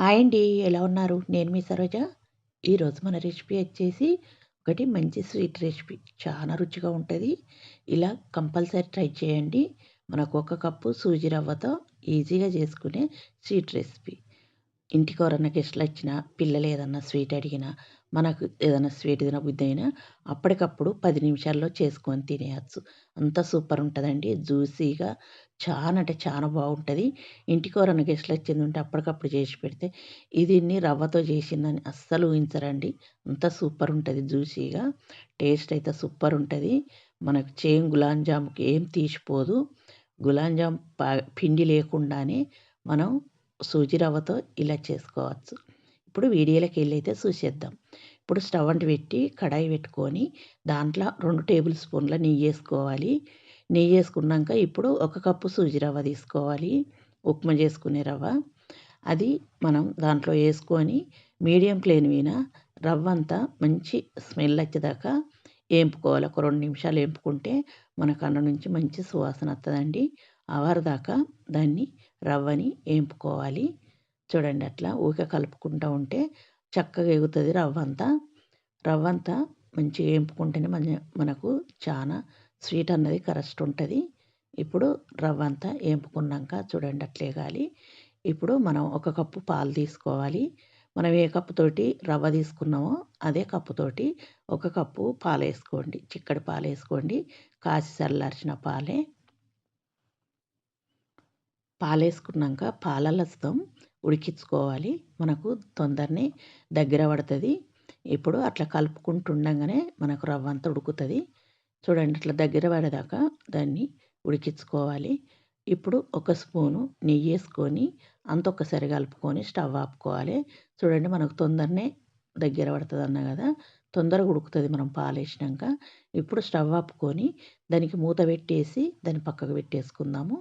Hi అండి ఎలా ఉన్నారు? నేను మీ సరోజ. ఈరోజు మన రెసిపీ వచ్చేసి ఒకటి మంచి స్వీట్ రెసిపీ. చాలా రుచిగా ఉంటుంది. ఇలా కంపల్సరీ ట్రై చేయండి. మనకు ఒక కప్పు సూజీ రవ్వతో ఈజీగా చేసుకునే స్వీట్ రెసిపీ. ఇంటికి ఎవరన్నా గెస్ట్లు వచ్చినా పిల్లలు ఏదన్నా స్వీట్ అడిగినా మనకు ఏదైనా స్వీట్ తినబుద్ధి అయినా అప్పటికప్పుడు పది నిమిషాల్లో చేసుకొని తినేయచ్చు. అంత సూపర్ ఉంటుందండి. జ్యూసీగా చాలా అంటే చాలా బాగుంటుంది. ఇంటికి ఎవరైనా గెస్ట్లు వచ్చింది ఉంటే అప్పటికప్పుడు చేసి పెడితే దీన్ని రవ్వతో చేసిందని అస్సలు ఊహించరండి. అంత సూపర్ ఉంటుంది జ్యూసీగా. టేస్ట్ అయితే సూపర్ ఉంటుంది. మనకు చేయం గులాబ్ జాముకి ఏం తీసిపోదు. గులాబ్ జామ్ పిండి లేకుండానే మనం సూజీ రవ్వతో ఇలా చేసుకోవచ్చు. ఇప్పుడు వీడియోలోకి వెళ్ళి అయితే చూసేద్దాం. ఇప్పుడు స్టవ్ అంటు పెట్టి కడాయి పెట్టుకొని దాంట్లో రెండు టేబుల్ స్పూన్ల నెయ్యి వేసుకోవాలి. నెయ్యి వేసుకున్నాక ఇప్పుడు ఒక కప్పు సూజీ రవ్వ తీసుకోవాలి. ఉప్మా చేసుకునే రవ్వ. అది మనం దాంట్లో వేసుకొని మీడియం ఫ్లేమ్ మీద రవ్వ అంతా మంచి స్మెల్ వచ్చేదాకా వేంపుకోవాలి. ఒక రెండు నిమిషాలు వేంపుకుంటే మన కన్న నుంచి మంచి సువాసన వస్తుందండి అవర్ దాకా దాన్ని రవ్వని వేంపుకోవాలి. చూడండి అట్లా ఊక కలుపుకుంటూ ఉంటే చక్కగా ఎగుతుంది రవ్వ అంతా రవ్వ అంతా మంచిగా వేంపుకుంటేనే మన మనకు చాలా స్వీట్ అన్నది కరెస్ట్ ఉంటుంది. ఇప్పుడు రవ్వ అంతా వేంపుకున్నాక చూడండి అట్లే గాలి ఇప్పుడు మనం ఒక కప్పు పాలు తీసుకోవాలి. మనం ఏ కప్పుతోటి రవ్వ తీసుకున్నామో అదే కప్పుతోటి ఒక కప్పు పాలు వేసుకోండి. చిక్కడి పాలు వేసుకోండి. కాసి చల్లార్చిన పాలే. పాలేసుకున్నాక పాలలస్తం ఉడికించుకోవాలి. మనకు తొందరనే దగ్గర పడుతుంది. ఇప్పుడు అట్లా కలుపుకుంటుండగానే మనకు రవ్వ అంతా ఉడుకుతుంది. చూడండి అట్లా దగ్గర పడేదాకా దాన్ని ఉడికించుకోవాలి. ఇప్పుడు ఒక స్పూను నెయ్యి వేసుకొని అంత ఒక్కసారి కలుపుకొని స్టవ్ ఆపుకోవాలి. చూడండి మనకు తొందరనే దగ్గర పడుతుంది అన్న కదా. తొందరగా ఉడుకుతుంది మనం పాలు వేసినాక ఇప్పుడు స్టవ్ ఆపుకొని దానికి మూత పెట్టేసి దాన్ని పక్కకు పెట్టేసుకుందాము.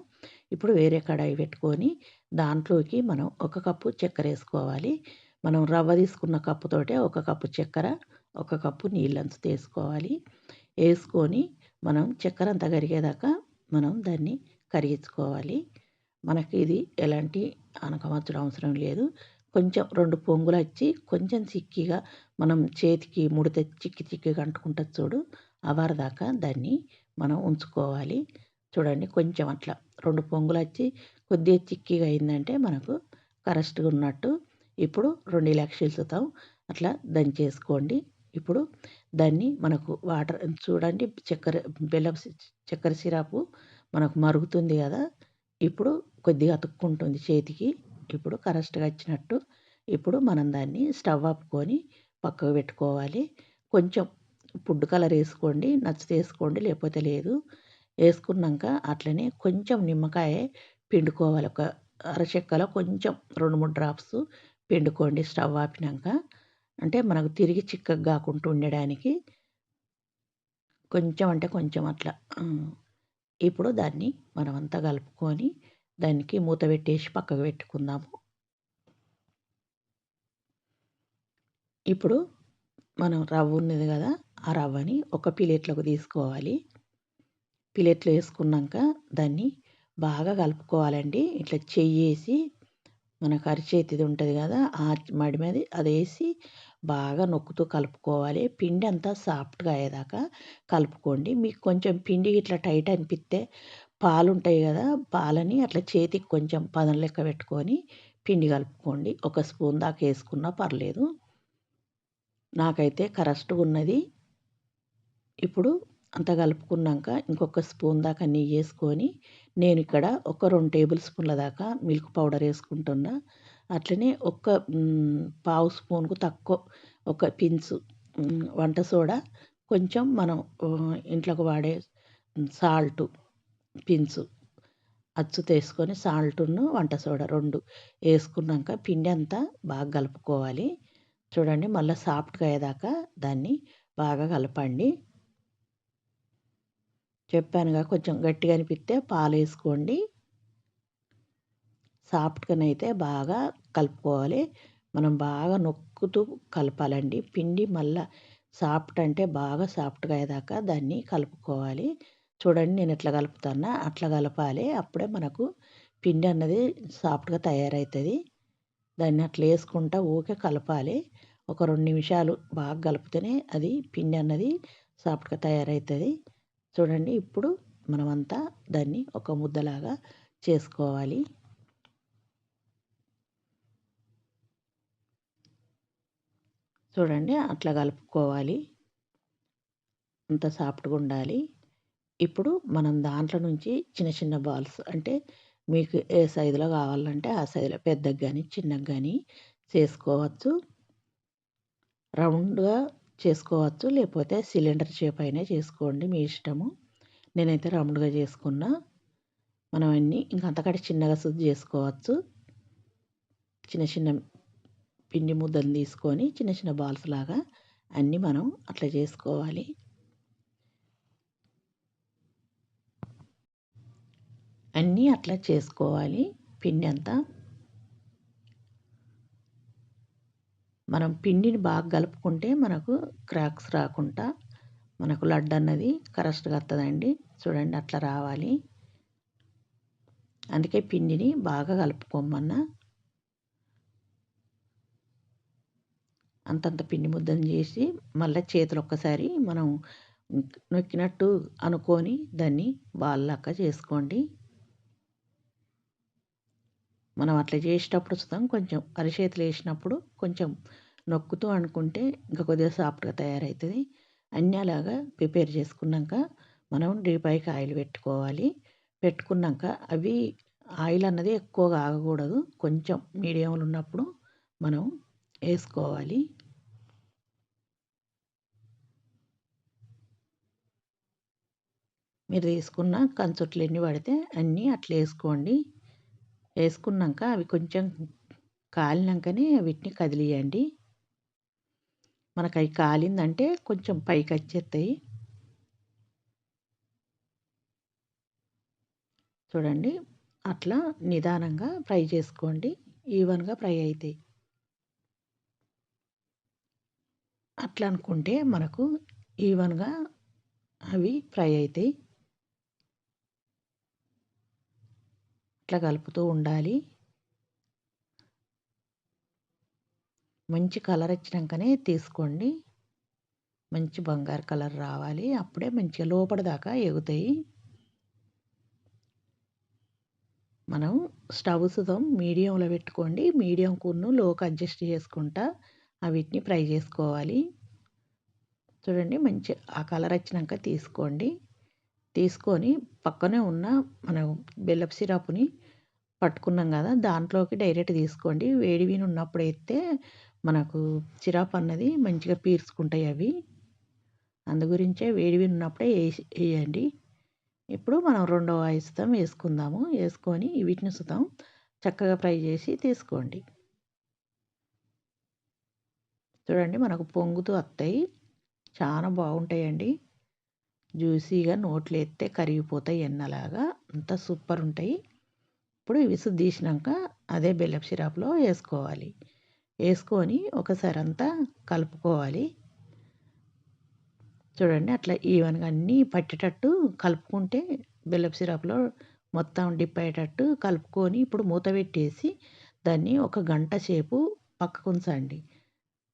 ఇప్పుడు వేరే కడాయి పెట్టుకొని దాంట్లోకి మనం ఒక కప్పు చక్కెర వేసుకోవాలి మనం రవ్వ తీసుకున్న కప్పుతోటే ఒక కప్పు చక్కెర ఒక కప్పు నీళ్ళంతా తీసుకోవాలి వేసుకొని మనం చక్కెర అంతా కరిగేదాకా మనం దాన్ని కరిగించుకోవాలి. మనకి ఇది ఎలాంటి అనకమర్చడం అవసరం లేదు. కొంచెం రెండు పొంగులు వచ్చి కొంచెం చిక్కిగా మనం చేతికి ముడత చిక్కి చిక్కిగా అంటుకుంటుంది చూడు అవర్ దాకా దాన్ని మనం ఉంచుకోవాలి. చూడండి కొంచెం అట్లా రెండు పొంగులు వచ్చి కొద్దిగా చిక్కిగా అయిందంటే మనకు కరెక్ట్గా ఉన్నట్టు ఇప్పుడు రెండు ఇలాక్షీలతో అట్లా దంచేసుకోండి ఇప్పుడు దాన్ని మనకు వాటర్ చూడండి చక్కెర బెల్లం చక్కెర సిరాపు మనకు మరుగుతుంది కదా ఇప్పుడు కొద్దిగా అతుక్కుంటుంది చేతికి ఇప్పుడు కరెక్ట్గా వచ్చినట్టు ఇప్పుడు మనం దాన్ని స్టవ్ ఆపుకొని పక్కకు పెట్టుకోవాలి. కొంచెం ఫుడ్ కలర్ వేసుకోండి నచ్చితే వేసుకోండి లేకపోతే లేదు. వేసుకున్నాక అట్లనే కొంచెం నిమ్మకాయ పిండుకోవాలి. ఒక అరచెక్కలో కొంచెం రెండు మూడు డ్రాప్స్ పిండుకోండి స్టవ్ ఆపినాక. అంటే మనకు తిరిగి చిక్కగా కాకుండా ఉండడానికి కొంచెం అంటే కొంచెం అట్లా. ఇప్పుడు దాన్ని మనమంతా కలుపుకొని దానికి మూత పెట్టేసి పక్కకు పెట్టుకుందాము. ఇప్పుడు మనం రవ్వ ఉన్నది కదా ఆ రవ్వని ఒక ప్లేట్లోకి తీసుకోవాలి. ప్లేట్లో వేసుకున్నాక దాన్ని బాగా కలుపుకోవాలండి. ఇట్లా చెయ్యేసి మనకు అరిచేతిది ఉంటుంది కదా ఆ మడి మీద అది వేసి బాగా నొక్కుతూ కలుపుకోవాలి. పిండి అంతా సాఫ్ట్గా అయ్యేదాకా కలుపుకోండి. మీకు కొంచెం పిండి ఇట్లా టైట్ అనిపిస్తే పాలు ఉంటాయి కదా పాలని అట్లా చేతికి కొంచెం పదం లెక్క పెట్టుకొని పిండి కలుపుకోండి. ఒక స్పూన్ దాకా వేసుకున్నా పర్లేదు. నాకైతే కరెక్ట్గా ఉన్నది. ఇప్పుడు అంత కలుపుకున్నాక ఇంకొక స్పూన్ దాకా నెయ్యి వేసుకొని నేను ఇక్కడ ఒక రెండు టేబుల్ స్పూన్ల దాకా మిల్క్ పౌడర్ వేసుకుంటున్నా. అట్లనే ఒక పావు స్పూన్కు తక్కువ ఒక పించు వంట సోడా కొంచెం మనం ఇంట్లోకి వాడే సాల్ట్ పించు అచ్చు తీసుకొని సాల్ట్ను వంట సోడా రెండు వేసుకున్నాక పిండి అంతా బాగా కలుపుకోవాలి. చూడండి మళ్ళీ సాఫ్ట్గా అయ్యేదాకా దాన్ని బాగా కలపండి. చెప్పానుగా కొంచెం గట్టిగా అనిపిస్తే పాలు వేసుకోండి సాఫ్ట్గానైతే బాగా కలుపుకోవాలి. మనం బాగా నొక్కుతూ కలపాలండి. పిండి మళ్ళా సాఫ్ట్ అంటే బాగా సాఫ్ట్గా అయ్యేదాకా దాన్ని కలుపుకోవాలి. చూడండి నేను ఎట్లా కలుపుతానా అట్లా కలపాలి. అప్పుడే మనకు పిండి అన్నది సాఫ్ట్గా తయారవుతుంది. దాన్ని అట్లా వేసుకుంటా ఊకే కలపాలి. ఒక రెండు నిమిషాలు బాగా కలిపితేనే అది పిండి అన్నది సాఫ్ట్గా తయారవుతుంది. చూడండి ఇప్పుడు మనమంతా దాన్ని ఒక ముద్దలాగా చేసుకోవాలి. చూడండి అట్లా కలుపుకోవాలి. అంత సాఫ్ట్గా ఉండాలి. ఇప్పుడు మనం దాంట్లో నుంచి చిన్న చిన్న బాల్స్ అంటే మీకు ఏ సైజులో కావాలంటే ఆ సైజులో పెద్దగా కానీ చిన్నగా కానీ చేసుకోవచ్చు. రౌండ్గా చేసుకోవచ్చు. లేకపోతే సిలిండర్ షేప్ అయినా చేసుకోండి మీ ఇష్టము. నేనైతే రౌండ్గా చేసుకున్నా. మనం అన్నీ ఇంకా చిన్నగా శుద్ధి చేసుకోవచ్చు. చిన్న చిన్న పిండి ముద్దలు తీసుకొని చిన్న చిన్న బాల్స్ లాగా అన్నీ మనం అట్లా చేసుకోవాలి. అన్నీ అట్లా చేసుకోవాలి. పిండి అంతా మనం పిండిని బాగా కలుపుకుంటే మనకు క్రాక్స్ రాకుండా మనకు లడ్డు అన్నది కరెక్ట్గా వస్తుందండి చూడండి అట్లా రావాలి. అందుకే పిండిని బాగా కలుపుకోమన్నా. అంతంత పిండి ముద్దను చేసి మళ్ళీ చేతులు ఒక్కసారి మనం నొక్కినట్టు అనుకొని దాన్ని బాల్లాక్క చేసుకోండి. మనం అట్లా చేసేటప్పుడు సుతం కొంచెం అరిచేతులు వేసినప్పుడు కొంచెం నొక్కుతూ అనుకుంటే ఇంకా కొద్దిగా సాఫ్ట్గా తయారవుతుంది. అన్నీ అలాగా ప్రిపేర్ చేసుకున్నాక మనం డీపాయికి ఆయిల్ పెట్టుకోవాలి. పెట్టుకున్నాక అవి ఆయిల్ అన్నది ఎక్కువగా ఆగకూడదు. కొంచెం మీడియంలో ఉన్నప్పుడు మనం వేసుకోవాలి. మీరు తీసుకున్న కంచుట్లు ఎన్ని పడితే అన్నీ అట్లా వేసుకోండి. వేసుకున్నాక అవి కొంచెం కాలినాకనే వీటిని కదిలియండి. మనకు అవి కాలిందంటే కొంచెం పైకి వచ్చేస్తాయి. చూడండి అట్లా నిదానంగా ఫ్రై చేసుకోండి. ఈవెన్గా ఫ్రై అవుతాయి అట్లా అనుకుంటే మనకు ఈవెన్గా అవి ఫ్రై అవుతాయి ఇట్లా కలుపుతూ ఉండాలి. మంచి కలర్ వచ్చినాకనే తీసుకోండి. మంచి బంగారు కలర్ రావాలి. అప్పుడే మంచిగా లోపల దాకా ఎగుతాయి. మనం స్టవ్ సుతం మీడియంలో పెట్టుకోండి. మీడియం కూర్ను లోకి అడ్జస్ట్ చేసుకుంటా వీటిని ఫ్రై చేసుకోవాలి. చూడండి మంచి ఆ కలర్ వచ్చినాక తీసుకోండి. తీసుకొని పక్కనే ఉన్న మన బెల్లపు సిరప్ని పట్టుకున్నాం కదా దాంట్లోకి డైరెక్ట్ తీసుకోండి. వేడివిని ఉన్నప్పుడు అయితే మనకు సిరప్ అన్నది మంచిగా పీల్చుకుంటాయి అవి. అందు గురించే వేడి ఉన్నప్పుడే వేసి వేయండి. ఇప్పుడు మనం రెండవ ఇస్తాం వేసుకుందాము. వేసుకొని వీటిని సుతాం చక్కగా ఫ్రై చేసి తీసుకోండి. చూడండి మనకు పొంగుతూ వస్తాయి చాలా బాగుంటాయండి. జ్యూసీగా నోట్లో ఎత్తే కరిగిపోతాయి ఎన్నలాగా. అంత సూపర్ ఉంటాయి ఇప్పుడు విసుగు తీసినాక అదే బెల్లం సిరప్లో వేసుకోవాలి. వేసుకొని ఒకసారి అంతా కలుపుకోవాలి. చూడండి అట్లా ఈవెన్గా అన్నీ పట్టేటట్టు కలుపుకుంటే బెల్లం సిరప్లో మొత్తం డిప్ అయ్యేటట్టు కలుపుకొని ఇప్పుడు మూత పెట్టేసి దాన్ని ఒక గంట సేపు పక్కకు ఉంచండి.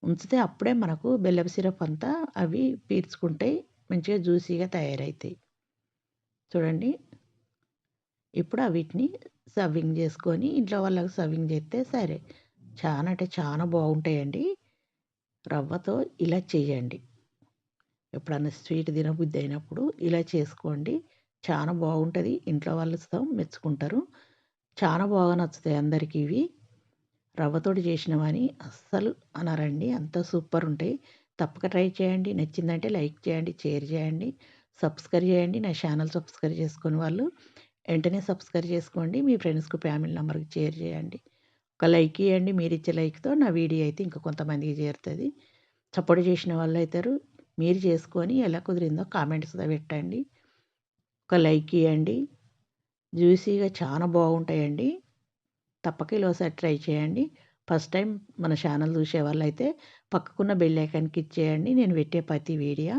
ఉంచితే అప్పుడే మనకు బెల్లం సిరప్ అంతా అవి పీల్చుకుంటాయి. మంచిగా జ్యూసీగా తయారవుతాయి చూడండి. ఇప్పుడు వీటిని సర్వింగ్ చేసుకొని ఇంట్లో వాళ్ళకి సర్వింగ్ చేస్తే సరే. చాలా అంటే చాలా బాగుంటాయండి. రవ్వతో ఇలా చేయండి. ఎప్పుడన్నా స్వీట్ తినబుద్ధి అయినప్పుడు ఇలా చేసుకోండి. చాలా బాగుంటుంది. ఇంట్లో వాళ్ళతో మెచ్చుకుంటారు. చాలా బాగా నచ్చుతాయి అందరికీ ఇవి. రవ్వతోటి చేసినవని అస్సలు అనరండి. అంత సూపర్ ఉంటాయి. తప్పక ట్రై చేయండి. నచ్చిందంటే లైక్ చేయండి షేర్ చేయండి సబ్స్క్రైబ్ చేయండి. నా ఛానల్ సబ్స్క్రైబ్ చేసుకుని వాళ్ళు వెంటనే సబ్స్క్రైబ్ చేసుకోండి. మీ ఫ్రెండ్స్కి ఫ్యామిలీ నెంబర్కి షేర్ చేయండి. ఒక లైక్ ఇవ్వండి మీరు ఇచ్చే లైక్తో నా వీడియో అయితే ఇంకా కొంతమందికి చేరుతుంది. సపోర్ట్ చేసిన వాళ్ళు అవుతారు మీరు చేసుకొని ఎలా కుదిరిందో కామెంట్స్ పెట్టండి. ఒక లైక్ ఇవ్వండి జ్యూసీగా చాలా బాగుంటాయండి. తప్పక ఒకసారి ట్రై చేయండి. ఫస్ట్ టైం మన ఛానల్ చూసే వాళ్ళు అయితే పక్కకున్న బెల్ ఐకాన్కి ఇచ్చేయండి నేను పెట్టే ప్రతి వీడియో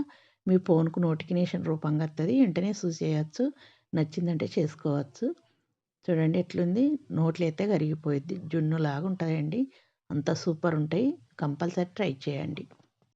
మీ ఫోన్కు నోటిఫికేషన్ రూపంగా వస్తుంది వెంటనే చూసేయచ్చు నచ్చిందంటే చేసుకోవచ్చు. చూడండి ఎట్లుంది నోట్లు అయితే కరిగిపోయిద్ది జున్నులాగా ఉంటుందండి అంత సూపర్ ఉంటాయి కంపల్సరీ ట్రై చేయండి.